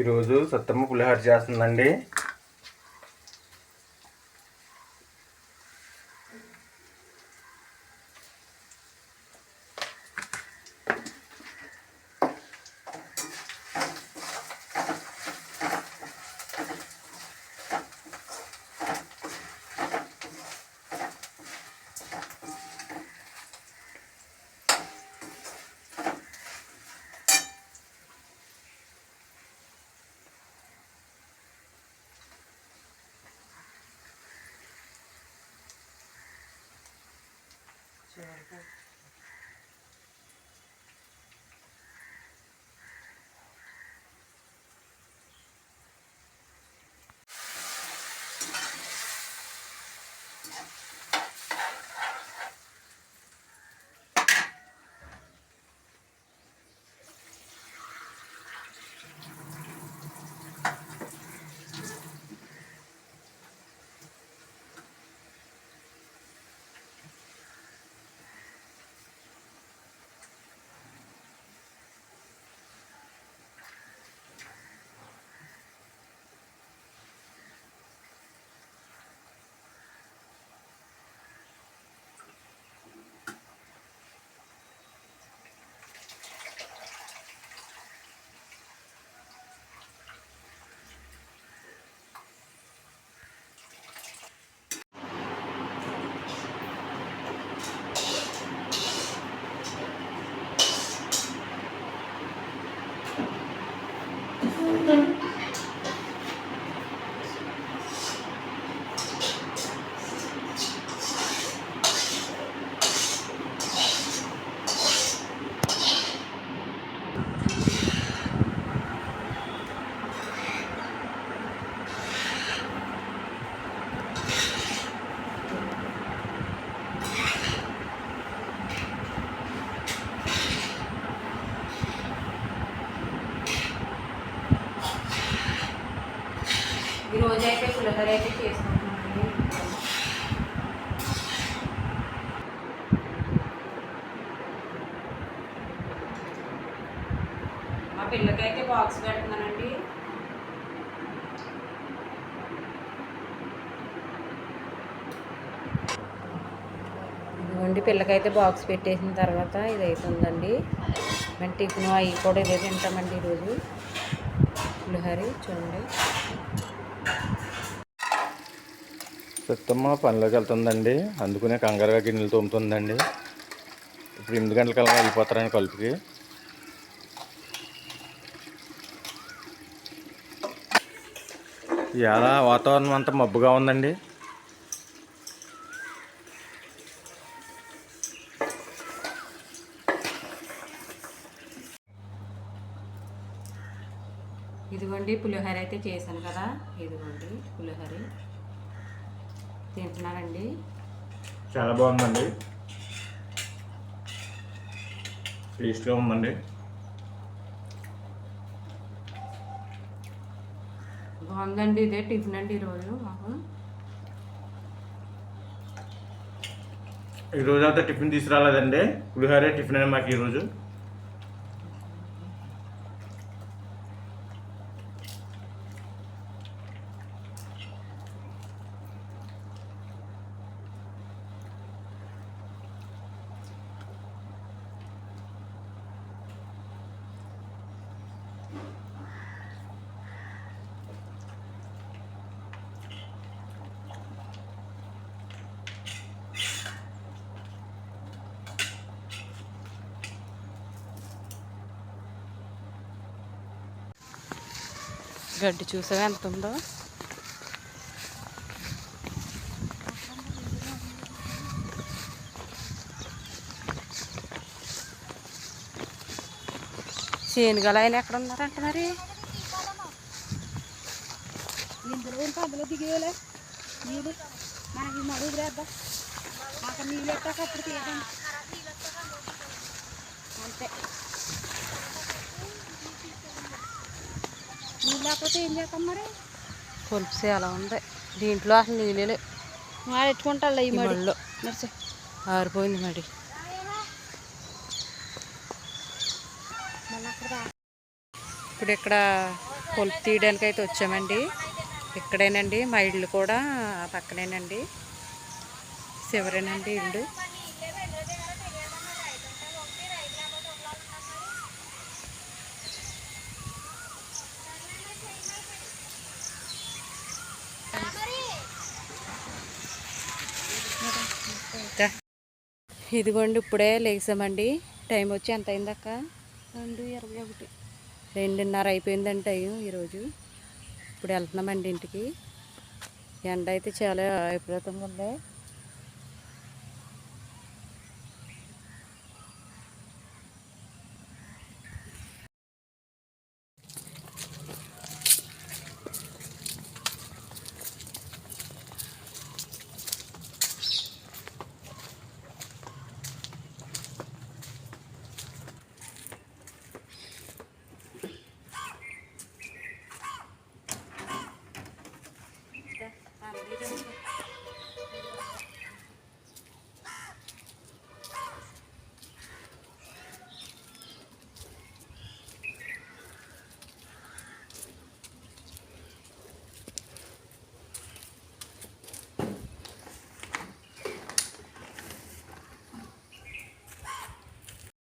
ఈరోజు సత్తమ్మ పులిహోర చేస్తుందండి. పులిహోర అయితే చేసుకుంటున్నామండి. మా పిల్లకైతే బాక్స్ పెడుతున్నానండి. ఇదిగోండి పిల్లకైతే బాక్స్ పెట్టేసిన తర్వాత ఇది అవుతుందండి మేము టిఫిన్ అవి కూడా ఇదే తింటామండి ఈరోజు. పులిహోర చూడండి. సత్తమ్మ పనిలోకి వెళ్తుందండి. అందుకునే కంగారుగా గిన్నెలు తోముతుందండి. ఇప్పుడు ఎనిమిది గంటలకల్లా వెళ్ళిపోతారని కలుపుకి. ఇవాళ వాతావరణం అంతా మబ్బుగా ఉందండి. ఇదిగోండి పులిహోర అయితే చేశాను కదా. ఇదిగోండి పులిహోర. తింటున్నారండి. చాలా బాగుందండి. టేస్ట్గా ఉందండి. బాగుందండి ఇదే టిఫిన్ అండి ఈరోజు మాకు. ఈరోజు అంతా టిఫిన్ తీసుకురాలేదండి. పులిహోరే టిఫిన్ అని మాకు ఈరోజు. గడ్డి చూసావా? ఎంత ఉందో? శేనుగలు ఆయన ఎక్కడ ఉన్నారంట మరి? అందులో దిగేలే నీళ్ళు. మనకి మడుగు రేద్దాం. అక్కడ నీళ్ళు ఎట్టాక అప్పుడు తీయడం అంతే. లేకపోతే ఏం చేస్తాం మరి? కొలుపు అలా ఉంది. దీంట్లో అసలు నీళ్ళే మాడెట్టుకుంటా ఈ ఈ మడి? మడిలో. నడిచి ఆరిపోయింది మరి మళ్ళీ రా. ఇప్పుడు ఇక్కడ కొలుపు తీయడానికి అయితే వచ్చామండి. ఇక్కడేనండి మా ఇల్లు కూడా పక్కనేనండి. చివరేనండి ఇల్లు. ఇదిగోండి ఇప్పుడే లేచామండి టైం వచ్చి ఎంత అయిందక్క? రెండు ఇరవై ఒకటి. రెండున్నర అయిపోయిందండి టైం ఈరోజు. ఇప్పుడు వెళ్తున్నామండి ఇంటికి. ఎండ అయితే చాలా విపరీతంగా ఉంది.